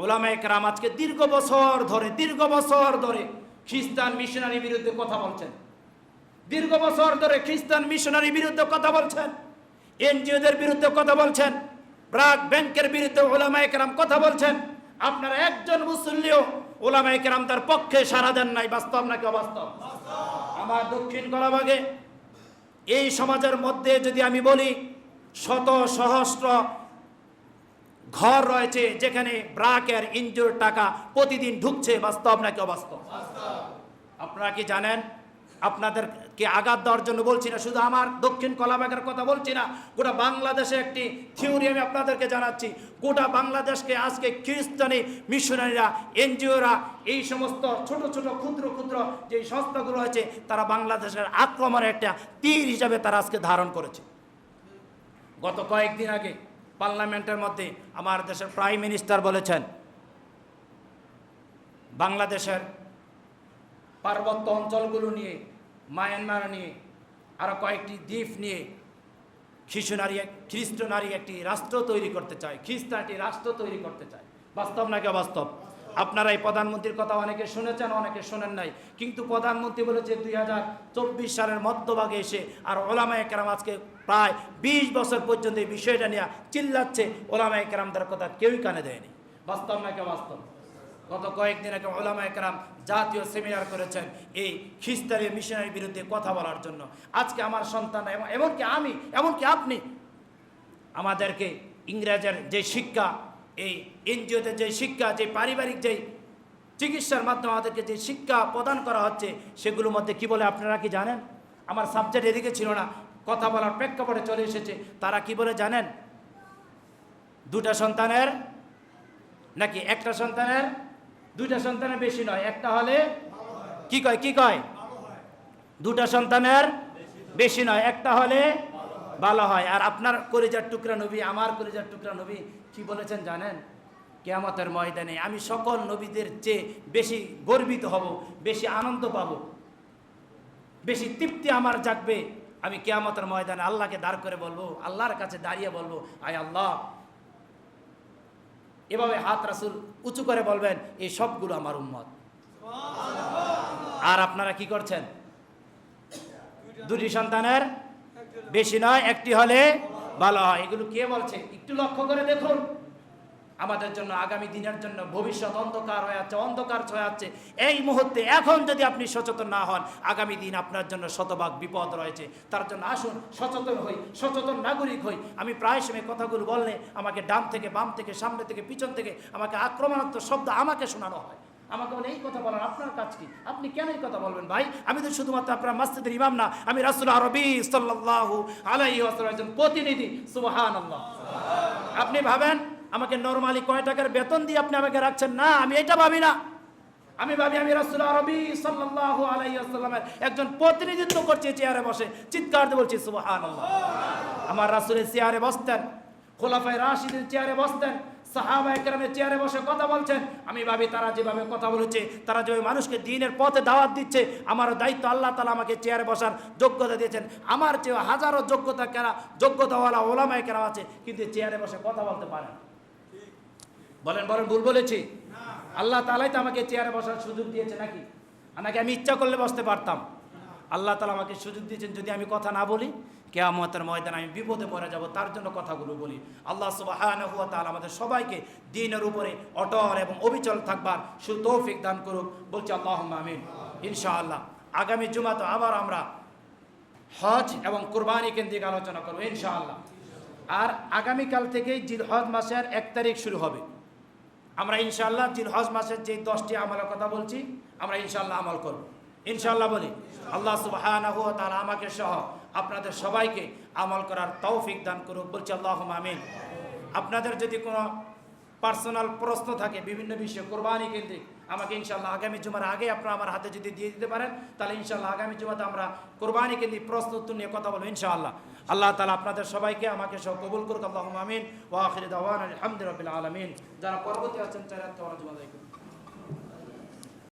ওলামা একরাম আজকে দীর্ঘ বছর ধরে, দীর্ঘ বছর ধরে খ্রিস্টান মিশনারি বিরুদ্ধে কথা বলছেন। দীর্ঘ বছর ধরে খ্রিস্টান মিশনারি বিরুদ্ধে কথা বলছেন। এনজিওদের বিরুদ্ধে কথা বলছেন। ব্রাক ব্যাংকের বিরুদ্ধে ওলামা একরাম কথা বলছেন। আপনারা একজন মুসল্লিও ওলামা একরাম তার পক্ষে সারা দেন নাই, বাস্তব নাকি অবাস্তব? আমার দক্ষিণ কলাবাগে এই সমাজের মধ্যে যদি আমি বলি, শত সহস্র ঘর রয়েছে যেখানে ব্রাকের ইনজুর টাকা প্রতিদিন ঢুকছে বাস্তব নাকি অবাস্তব? আপনারা কি জানেন? আপনাদেরকে আঘাত দেওয়ার জন্য বলছি না শুধু আমার দক্ষিণ কলাবাগের কথা বলছি না গোটা বাংলাদেশে একটি থিওরি আমি আপনাদেরকে জানাচ্ছি। গোটা বাংলাদেশকে আজকে খ্রিস্টানি মিশনারিরা এনজিওরা এই সমস্ত ছোট ছোট ক্ষুদ্র ক্ষুদ্র যে সংস্থাগুলো আছে তারা বাংলাদেশের আক্রমণের একটা তীর হিসাবে তারা আজকে ধারণ করেছে। গত কয়েকদিন আগে পার্লামেন্টের মধ্যে আমার দেশের প্রাইম মিনিস্টার বলেছেন, বাংলাদেশের পার্বত্য অঞ্চলগুলো নিয়ে, মায়ানমার নিয়ে আরও কয়েকটি দ্বীপ নিয়ে শিশু নারী, খ্রিস্ট নারী একটি রাষ্ট্র তৈরি করতে চায় খ্রিস্টান একটি রাষ্ট্র তৈরি করতে চায়। বাস্তব নাকি অবাস্তব? আপনারা এই প্রধানমন্ত্রীর কথা অনেকে শুনেছেন, অনেকে শোনেন নাই। কিন্তু প্রধানমন্ত্রী বলেছে দুই হাজার চব্বিশ সালের মধ্যভাগে এসে, আর ওলামা একরাম আজকে প্রায় বিশ বছর পর্যন্ত এই বিষয়টা নিয়ে চিল্লাচ্ছে। ওলামা একরামদের কথা কেউই কানে দেয়নি। বাস্তব নাকি বাস্তব গত কয়েকদিন আগে ওলামা একরাম জাতীয় সেমিনার করেছেন এই খ্রিস্টানীয় মিশনারির বিরুদ্ধে কথা বলার জন্য। আজকে আমার সন্তান এবং এমনকি আমি, এমনকি আপনি, আমাদেরকে ইংরেজের যে শিক্ষা এই এনজিওতে যে শিক্ষা, যে পারিবারিক যে চিকিৎসার মাধ্যমে আমাদেরকে যে শিক্ষা প্রদান করা হচ্ছে, সেগুলোর মধ্যে কি বলে আপনারা কি জানেন? আমার সাবজেক্ট এদিকে ছিল না, কথা বলার প্রেক্ষাপটে চলে এসেছে, তারা কি বলে জানেন? দুটা সন্তানের নাকি একটা সন্তানের? দুইটা সন্তানের বেশি নয়, একটা হলে কি কয় কি কয়? দুটা সন্তানের বেশি নয়, একটা হলে ভালো হয়। আর আপনার কলিজার টুকরা নবী, আমার কলিজার টুকরা নবী কি বলেছেন জানেন? কেয়ামতের ময়দানে আমি সকল নবীদের চেয়ে বেশি গর্বিত হব, বেশি আনন্দ পাব, বেশি তৃপ্তি আমার জাগবে। আমি কেয়ামতের ময়দানে আল্লাহকে দাঁড় করে বলব, আল্লাহর কাছে দাঁড়িয়ে বলব, আয় আল্লাহ। এভাবে হাত রাসুল উঁচু করে বলবেন, এই সবগুলো আমার উম্মত। আর আপনারা কি করছেন? দুটি সন্তানের বেশি নয়, একটি হলে ভালো হয়। এগুলো কে বলছে? একটু লক্ষ্য করে দেখুন। আমাদের জন্য আগামী দিনের জন্য ভবিষ্যৎ অন্ধকার হয়ে আছে অন্ধকার ছয়ে আছে এই মুহূর্তে এখন যদি আপনি সচেতন না হন, আগামী দিন আপনার জন্য শতভাগ বিপদ রয়েছে। তার জন্য আসুন, সচেতন হই, সচেতন নাগরিক হই। আমি প্রায় সময় কথাগুলো বললে আমাকে ডান থেকে বাম থেকে, সামনে থেকে, পিছন থেকে আমাকে আক্রমণাত্মক শব্দ আমাকে শোনানো হয়। আমাকে বলে, এই কথা বলার আপনার কাজ কি? আপনি কেন এই কথা বলবেন ভাই? আমি তো শুধুমাত্র আপনার মাসজিদের ইমাম না, আমি রাসুল আরবি আলাইহি ওয়াসাল্লাম একজন প্রতিনিধি। সুবহানাল্লাহ। আপনি ভাবেন আমাকে নর্মালি কয় টাকার বেতন দিয়ে আপনি আমাকে রাখছেন? না, আমি এটা ভাবি না। আমি ভাবি আমি রাসুল আরবি সাল্লাল্লাহু আলাইহি ওয়াসাল্লামের একজন প্রতিনিধিত্ব করছি চেয়ারে বসে চিৎকার বলছি, সুবহানাল্লাহ। আমার রাসুলের চেয়ারে বসতেন, খোলাফায়ে রাশিদের চেয়ারে বসতেন সাহাবা একরামের চেয়ারে বসে কথা বলছেন। আমি ভাবি তারা যেভাবে কথা বলেছে, তারা যেভাবে মানুষকে দিনের পথে দাওয়াত দিচ্ছে, আমার দায়িত্ব আল্লাহ তালা আমাকে চেয়ারে বসার যোগ্যতা দিয়েছেন। আমার চেয়ে হাজারো যোগ্যতা কেরা, যোগ্যতাওয়ালা ওলামায় কেরা আছে, কিন্তু চেয়ারে বসে কথা বলতে পারে বলেন বলেন, ভুল বলেছি? আল্লাহ তালাই তো আমাকে চেয়ারে বসার সুযোগ দিয়েছে নাকি? নাকি আমি ইচ্ছা করলে বসতে পারতাম? আল্লাহ তালা আমাকে সুযোগ দিয়েছেন যদি আমি কথা না বলি কেয়ামতের ময়দানে আমি বিপদে পড়ে যাব, তার জন্য কথাগুলো বলি। আল্লাহ সুবাহানহু তাআলা আমাদের সবাইকে দিনের উপরে অটল এবং অবিচল থাকবার সুতৌফিক দান করুক। বলছি আল্লাহ আমিন। ইনশাআল্লাহ, আগামী জুমাতে আবার আমরা হজ এবং কোরবানি কেন্দ্রিক আলোচনা করব, ইনশাআল্লাহ। আর আগামীকাল থেকেই জিল হজ মাসের এক তারিখ শুরু হবে। আমরা ইনশাআল্লাহ জিল হজ মাসের যে দশটি আমলের কথা বলছি, আমরা ইনশাআল্লাহ আমল করব। ইনশাআল্লাহ বলি, আল্লাহ ওয়া তাআলা আমাকে সহ আপনাদের সবাইকে আমল করার তৌফিক দান করুক, বলছি আল্লাহ আমিন। আপনাদের যদি কোনো পার্সোনাল প্রশ্ন থাকে, বিভিন্ন বিষয়ে কোরবানি কেন্দ্রিক, আমাকে ইনশাল্লাহ আগামী জুমার আগে আপনারা আমার হাতে যদি দিয়ে দিতে পারেন, তাহলে ইনশাল্লাহ আগামী জুমাতে আমরা কোরবানি কেন্দ্রিক প্রশ্ন উত্তর নিয়ে কথা বলব ইনশাআল্লাহ। আল্লাহ তালা আপনাদের সবাইকে আমাকে সব কবুল করুক আল্লাহ আমিন। ওয়াখির দাওয়ান আলহামদুলিল্লাহ আলমিন। যারা পরবর্তী আছেন চার জমা